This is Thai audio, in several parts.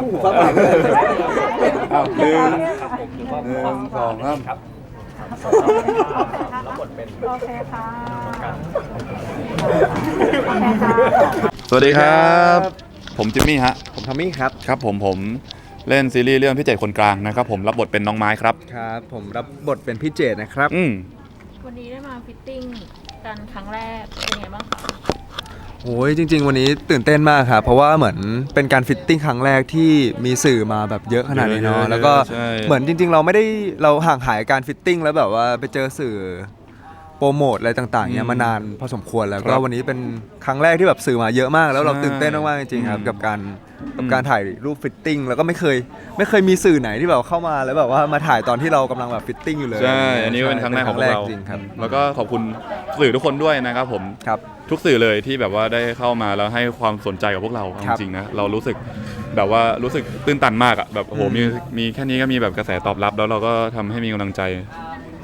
คู่หูฟ้าผ่าก็เลยอ้าวหนึ่งผมหรือว่าหนึ่งสองสามครับรับบทเป็นโอเคค่ะกันสวัสดีครับ ผมจิมมี่ฮะ ผมทอมมี่ครับ ครับผมผมเล่นซีรีส์เรื่องพี่เจตคนกลางนะครับผมรับบทเป็นน้องไม้ครับครับผมรับบทเป็นพี่เจดนะครับ อืมวันนี้ได้มาฟิตติ้งกันครั้งแรกเป็นไงบ้างคะ โอ้ยจริง ๆ วันนี้ตื่นเต้นมากครับเพราะว่าเหมือนเป็นการฟิตติ้งครั้งแรกที่มีสื่อมาแบบเยอะขนาดนี้เนาะแล้วก็ใช่ เหมือนจริง ๆ เราไม่ได้เราห่างหายการฟิตติ้งแล้วแบบว่าไปเจอสื่อ โปรโมทอะไรต่างๆเนี้ยมานานพอสมควรแล้วก็วันนี้เป็นครั้งแรกที่แบบสื่อมาเยอะมาก แล้วเราตื่นเต้นมากๆจริงๆครับกับการกับการถ่ายรูปฟิตติ้งแล้วก็ไม่เคย ไม่เคยมีสื่อไหนที่แบบเข้ามาแล้วแบบว่ามาถ่ายตอนที่เรากำลังแบบฟิตติ้งอยู่เลยใช่อันนี้ก็เป็นครั้งแรกของพวกเราจริงครับแล้วก็ขอบคุณสื่อทุกคนด้วยนะครับผมครับทุกสื่อเลยที่แบบว่าได้เข้ามาแล้วให้ความสนใจกับพวกเราครับจริงๆนะเรารู้สึกแบบว่ารู้สึกตื้นตันมากอะแบบโอ้โหอืมมีมีแค่นี้ก็มีแบบกระแสตอบรับ แล้วเราก็ทำให้มีกำลังใจ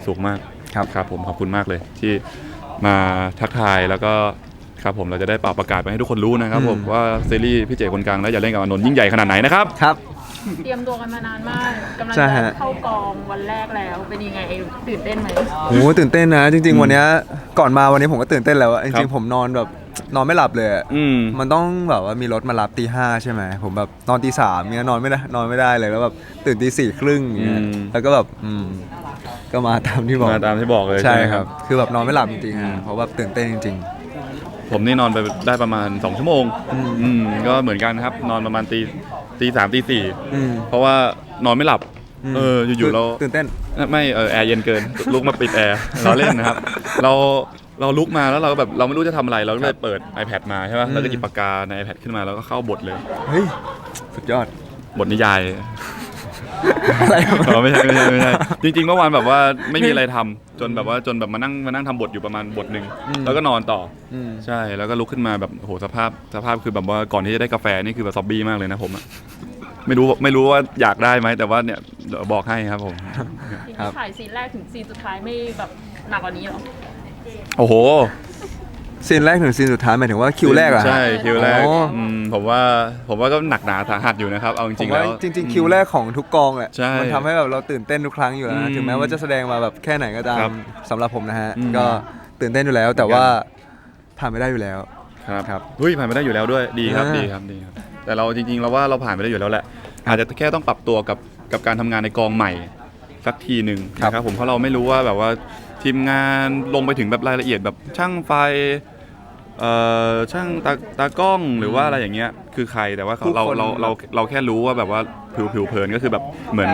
สูงมาก ครับครับผมขอบคุณมากเลยที่มาทักทายแล้วก็ครับผมเราจะได้เป่าประกาศไปให้ทุกคนรู้นะครับผมว่าซีรีส์พี่เจคนกลางแล้วอย่าเล่นกับอานนท์ยิ่งใหญ่ขนาดไหนนะครับ ครับ เตรียมตัวกันมานานมากกำลังใช่จะฮะเข้ากองวันแรกแล้วเป็นยังไงตื่นเต้นไหมโอ้ตื่นเต้นนะ จริง ๆ วันเนี้ยก่อนมาวันนี้ผมก็ตื่นเต้นแล้วอะจครัริงบ ๆผมนอนแบบนอนไม่หลับเลยอะอืม มันต้องแบบว่ามีรถมารับตีห้าใช่ไหมผมแบบนอนตีสามเนี้ยนอนไม่ได้นอนไม่ได้เลยแล้วแบบตื่นตีสี่ครึ่งเงี้ยอืม แล้วก็แบบอืม ก็มาตามที่บอกมาตามที่บอกเลยใช่ไหมครับ คือแบบนอนไม่หลับจริงๆอืมฮะเพราะว่าตื่นเต้นจริงผมนี่นอนไปได้ประมาณ 2 ชั่วโมงอืมอืมก็เหมือนกันครับ นอนประมาณตีตีสามตีสี่ๆอืมเพราะว่านอนไม่หลับมเอออยู่ๆเราตื่นเต้นไม่เออแอร์เย็นเกิน ลุกมาปิดแอร์เราเล่นนะครับ เราเราลุกมาแล้วเราแบบเราไม่รู้จะทำอะไรเราก็เลยเปิด iPad มาใช่ป่ะอืมแล้วก็หยิบปากกาใน iPad ขึ้นมาแล้วก็เข้าบทเลยเฮ้ยสุดยอดบทนิยาย อะไรวะ อ๋อไม่ใช่ไม่ใช่ไม่ใช่จริงๆเมื่อวานแบบว่าไม่มีอะไรทำจนแบบว่าจนแบบมานั่งมานั่งทำบทอยู่ประมาณบทหนึ่งอืม แล้วก็นอนต่ออืมใช่แล้วก็ลุกขึ้นมาแบบโหสภาพสภาพคือแบบว่าก่อนที่จะได้กาแฟนี่คือแบบซอบบี้มากเลยนะผมอะไม่รู้ไม่รู้ว่าอยากได้ไหมแต่ว่าเนี่ยเดี๋ยวบอกให้ครับผมทีครันี้บถ่ายซีนแรกถึงซีนสุดท้ายไม่แบบหนักกว่านี้หรอ โอ้โห ซีนแรกถึงซีนสุดท้ายหมายถึงว่าคิวแรกเหรอฮะ ใช่คิวแรกอ๋ออื มผมว่าผมว่าก็หนักหนาสาหัสอยู่นะครับ เอาจผริมงๆว่าแล้ว จริง ๆ คิวแรกของทุกกองแหละใช่มันทำให้แบบเราตื่นเต้นทุกครั้งอยู่แล้วอืนะมถึงแม้ว่าจะแสดงมาแบบแค่ไหนก็ตาครัมบสำหรับผมนะฮะ อืม ก็ตื่นเต้นอยู่แล้ว แต่ว่าผ่านไม่ได้อยู่แล้ว ครับครับเฮ้ยผ่านไปได้อยู่แล้วด้วยดีครับอ่า ดีครับดีครับ แต่เราจริงๆเราว่าเราผ่านไปได้อยู่แล้วแหละ อาจจะแค่ต้องปรับตัวกับกับการทำงานในกองใหม่สักทีหนึ่งนะครับผมเพราะเราไม่รู้ว่าแบบว่า ทีมงานลงไปถึงแบบรายละเอียดแบบช่างไฟเอ่อช่างตาตากล้องหรือว่าอะไรอย่างเงี้ยคือใครแต่ว่าเขาผู้เราคนเราเราเราแค่รู้ว่าแบบว่าผิวผิวเผินก็คือแบบเหมือน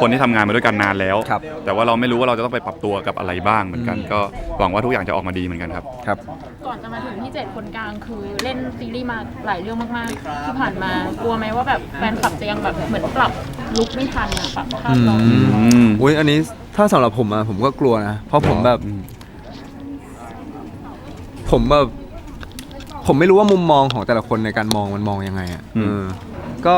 คนที่ทำงานมาด้วยกันนานแล้ว ครับ แต่ว่าเราไม่รู้ว่าเราจะต้องไปปรับตัวกับอะไรบ้างเหมือนกันอืมก็หวังว่าทุกอย่างจะออกมาดีเหมือนกันครับ ครับ ก่อนจะมาถึงที่เจ็ดคนกลางคือเล่นซีรีส์มาหลายเรื่องมากๆ ที่ผ่านมากลัวไหมว่าแบบแฟนคลับจะยังแบบเหมือนปรับ ลุกไม่ทันอะปรับภาพเราอืมอืมอุ้ยอันนี้ถ้าสำหรับผมอะผมก็กลัวนะ เพราะผมแบบ อืม ผมแบบ ผมไม่รู้ว่ามุมมองของแต่ละคนในการมองมันมองยังไงอะอืม เออก็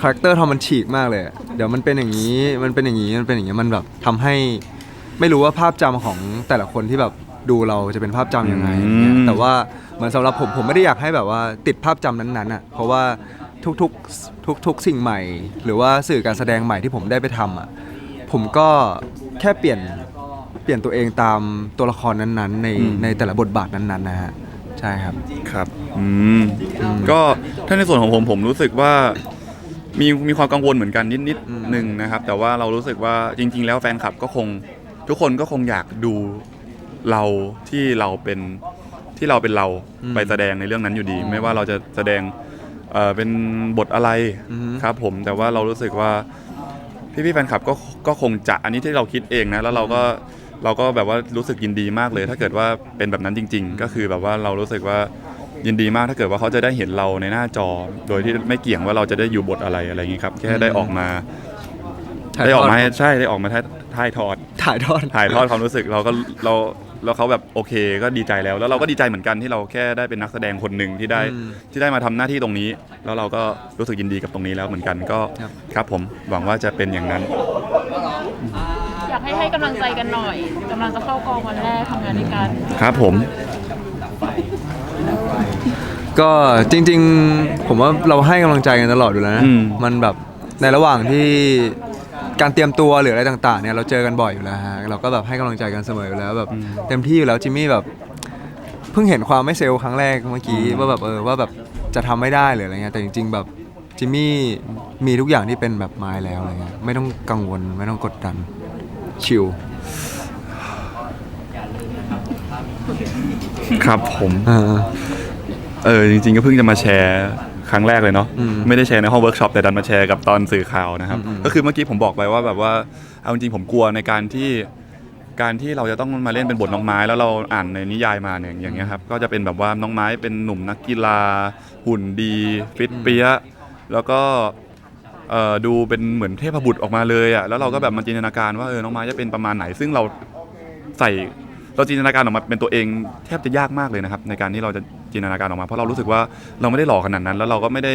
คาแรคเตอร์ทอมมันฉีกมากเลยอะเดี๋ยวมันเป็นอย่างนี้ มันเป็นอย่างนี้ มันเป็นอย่างนี้มันแบบทำให้ ไม่รู้ว่าภาพจำของแต่ละคนที่แบบดูเราจะเป็นภาพจำยังไงอย่างเงี้ยอืมแต่ว่าเหมือนสำหรับผมผมไม่ได้อยากให้แบบว่าติดภาพจำนั้นๆอะเพราะว่า ทุกๆทุกๆสิ่งใหม่ หรือว่าสื่อการแสดงใหม่ที่ผมได้ไปทำอะผมก็แค่เปลี่ยนเปลี่ยนตัวเองตามตัวละครนั้นๆ ในอืม ในแต่ละบทบาทนั้นๆนะฮะใช่ครับ ครับอืมก็ถ้าในส่วนของผมผมรู้สึกว่ามีมีความกังวลเหมือนกันนิดนิดอืม หนึ่งนะครับ แต่ว่าเรารู้สึกว่าจริง ๆ แล้วแฟนคลับก็คง ทุกคนก็คงอยากดูเราที่เราเป็นที่เราเป็นเราไปแสดงในเรื่องนั้นอยู่ดี ไม่ว่าเราจะแสดง เอ่อเป็นบทอะไรอือฮึ ครับผมแต่ว่าเรารู้สึกว่าพี่ๆแฟนคลับก็ก็คงจะอันนี้ที่เราคิดเองนะแล้วเราก็เราก็แบบว่ารู้สึกยินดีมากเลย ถ้าเกิดว่าเป็นแบบนั้นจริง ๆ ก็คือแบบว่าเรารู้สึกว่ายินดีมากถ้าเกิดว่าเขาจะได้เห็นเราในหน้าจอ โดยที่ไม่เกี่ยงว่าเราจะได้อยู่บทอะไรอะไรอย่างนี้ครับแค่ได้ออกมาถ่ายได้ออกมาทอดให้ใช่ได้ออกมาถ่ายถ่ายทอด ถ่ายทอด ถ่ายทอดความรู้สึกเราก็เรา แล้วเขาแบบโอเคก็ดีใจแล้ว แล้วเราก็ดีใจเหมือนกันที่เราแค่ได้เป็นนักแสดงคนหนึ่งที่ได้อืมที่ได้มาทำหน้าที่ตรงนี้ แล้วเราก็รู้สึกยินดีกับตรงนี้แล้วเหมือนกันก็ครับ ครับผมหวังว่าจะเป็นอย่างนั้น อยากให้ให้กำลังใจกันหน่อยกำลังจะเข้ากองวันแรกทำงานด้วยกัน ครับผม ก็จริง ๆ ผมว่าเราให้กำลังใจกันตลอดอยู่แล้วนะอืม มันแบบในระหว่างที่ การเตรียมตัวหรืออะไรต่างๆเนี่ยเราเจอกันบ่อยอยู่แล้วฮะเราก็แบบให้กำลังใจกันเสมออยู่แล้วแบบเต็มที่อยู่แล้วจิมมี่แบบเพิ่งเห็นความไม่เซลล์ครั้งแรกเมื่อกี้ว่าแบบเออว่าแบบจะทำไม่ได้หรืออะไรเงี้ยแต่จริง ๆ แบบจิมมี่มีทุกอย่างที่เป็นแบบไม้แล้วอะไรเงี้ยไม่ต้องกังวลไม่ต้องกดดันชิลครับผม เออ เออจริงๆก็เพิ่งจะมาแชร์ ครั้งแรกเลยเนาะอืมไม่ได้แชร์ในห้องเวิร์กช็อปแต่ดันมาแชร์กับตอนสื่อข่าวนะครับอืมอืมก็คือเมื่อกี้ผมบอกไปว่าแบบว่าเอาจริงๆผมกลัวในการที่การที่เราจะต้องมาเล่นเป็นบทน้องไม้แล้วเราอ่านในนิยายมาเนี่ยอย่างเงี้ยครับก็จะเป็นแบบว่าน้องไม้เป็นหนุ่มนักกีฬา หุ่นดีฟิตเปี้ยะแล้วก็เอ่อดูเป็นเหมือนเทพบุตรออกมาเลยอะแล้วเราก็แบบมาจินตนาการว่าเออน้องไม้จะเป็นประมาณไหน ซึ่งเราใส่ เราจินตนาการออกมาเป็นตัวเองแทบจะยากมากเลยนะครับในการที่เราจะจินตนาการออกมา เพราะเรารู้สึกว่าเราไม่ได้หล่อขนาดนั้น แล้วเราก็ไม่ได้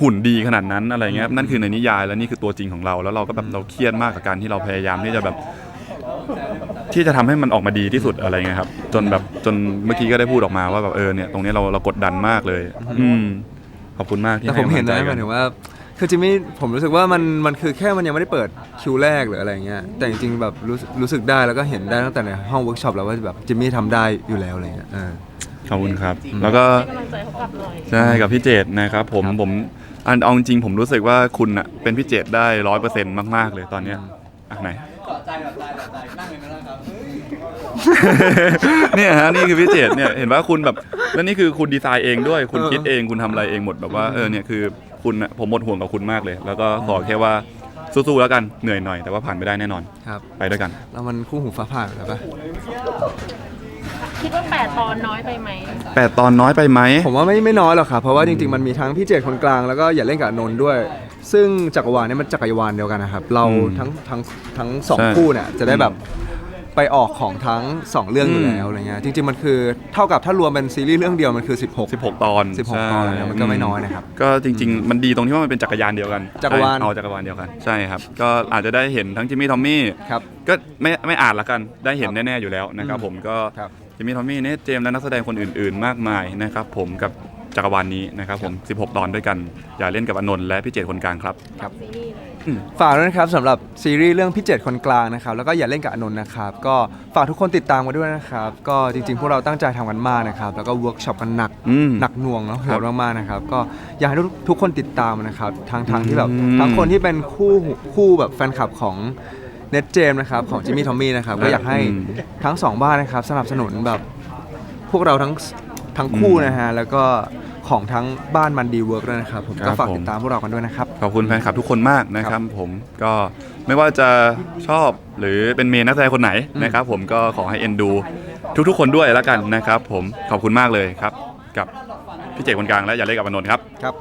หุ่นดีขนาดนั้นอะไรเงี้ยนั่นคือในนิยายแล้วนี่คือตัวจริงของเราแล้วเราก็แบบเราเครียดมากกับการที่เราพยายามที่จะแบบที่จะทำให้มันออกมาดีที่สุดอะไรเงี้ยครับ จนแบบจนเมื่อกี้ก็ได้พูดออกมาว่าแบบเออเนี่ยตรงนี้เราเรากดดันมากเลย อืมขอบคุณมากที่แต่ผมเห็นนะให้มายถึงว่า คือจิมมี่ผมรู้สึกว่ามันมันคือแค่มันยังไม่ได้เปิดคิวแรกหรืออะไรเงี้ยแต่จริงๆแบบรู้สึกรู้สึกได้แล้วก็เห็นได้ตั้งแต่ในห้องเวิร์กช็อปแล้วว่าแบบจิมมี่ทำได้อยู่แล้วอะไรเงี้ยเออ ขอบคุณครับ แล้วก็ให้กำลังใจเขากลับหน่อยใช่กับพี่เจตนะครับผมผมอันเอาจริงๆผมรู้สึกว่าคุณอะเป็นพี่เจตได้ร้อยเปอร์เซ็นต์มาก ๆ เลยตอนเนี้ยอะไหนเนี่ยฮะนี่คือพี่เจตเนี่ยเห็นว่าคุณแบบแล้วนี่คือคุณดีไซน์เองด้วย คุณเออคิดเองคุณทำอะไรเองหมดแบบว่าเออเนี่ยคือ คุณอะผมหมดห่วงกับคุณมากเลย แล้วก็ขอแค่ว่าสู้ๆแล้วกันเหนื่อยหน่อยแต่ว่าผ่านไปได้แน่นอน ครับ ไปด้วยกัน แล้วมันคู่หูฟ้าผ่าอยู่แล้วปะคิดว่าแปดตอนน้อยไปไหมแปดตอนน้อยไปไหม ผมว่าไม่ไม่น้อยหรอกครับ เพราะว่าจริงๆ มันมีทั้งพี่เจตคนกลางแล้วก็อย่าเล่นกับอานนท์ด้วย ซึ่งจักรวาลเนี่ยมันจักรวาลเดียวกันนะครับ เราอืมทั้งทั้งทั้งสองใช่คู่เนี่ยจะได้แบบ ไปออกของทั้งสองเรื่องอยู่อืมแล้วอะไรเงี้ยจริงๆมันคือเท่ากับถ้ารวมเป็นซีรีส์เรื่องเดียวมันคือ 16 16 ตอน16 ตอนเลยนะมันก็ไม่น้อยนะครับ ก็จริง ๆ มันดีตรงที่ว่ามันเป็นจักรยานเดียวกันจักรวาลใช่เอาจักรวาลเดียวกันใช่ครับ ก็อาจจะได้เห็นทั้งจิมมี่ทอมมี่ครับก็ไม่ไม่อ่านละกันได้เห็นครับแน่ๆอยู่แล้วนะครับอืมผมก็ครับจิมมี่ทอมมี่เนทเจมส์และนักแสดงคนอื่น ๆ มากมายนะครับผมกับ จักรวาลนี้นะครับผม 16 ตอนด้วยกัน อย่าเล่นกับอนนท์และพี่เจตคนกลางครับครับซีรีส์เลยฝากด้วยนะครับสำหรับซีรีส์เรื่องพี่เจ็ดคนกลางนะครับแล้วก็อย่าเล่นกับอานนท์นะครับ ก็ฝากทุกคนติดตามมาด้วยนะครับ ก็จริงๆ พวกเราตั้งใจทำกันมากนะครับ แล้วก็เวิร์กช็อปกันหนักอืมหนักหน่วงแล้วโหครัดบมากๆนะครับ ก็อยากให้ทุกทุกคนติดตามนะครับทั้งทั้งที่แบบอืมทั้งคนที่เป็นคู่คู่แบบแฟนคลับของเน็ตเจมนะครับของจิมมี่ทอมมี่นะครับก็อยากให้อืมทั้งสองบ้านนะครับสนับสนุนแบบพวกเราทั้ง ทั้งคู่นะฮะ แล้วก็ของทั้งบ้านมันดีเวิร์กด้วยนะครับ ผมครัก็บฝากผมติดตามพวกเรากันด้วยนะครับ ขอบคุณแฟนคลับทุกคนมากนะครับผมก็ไม่ว่าจะชอบหรือเป็นเมนนักแสดงคนไหนนะครับผมก็ขอให้เอ็นดู ทุกๆ คนด้วยแล้วกันนะครับ ผมขอบคุณมากเลยครับ กับพี่เจคนกลางและอย่าเล่นกับอนนท์ครับ ครับ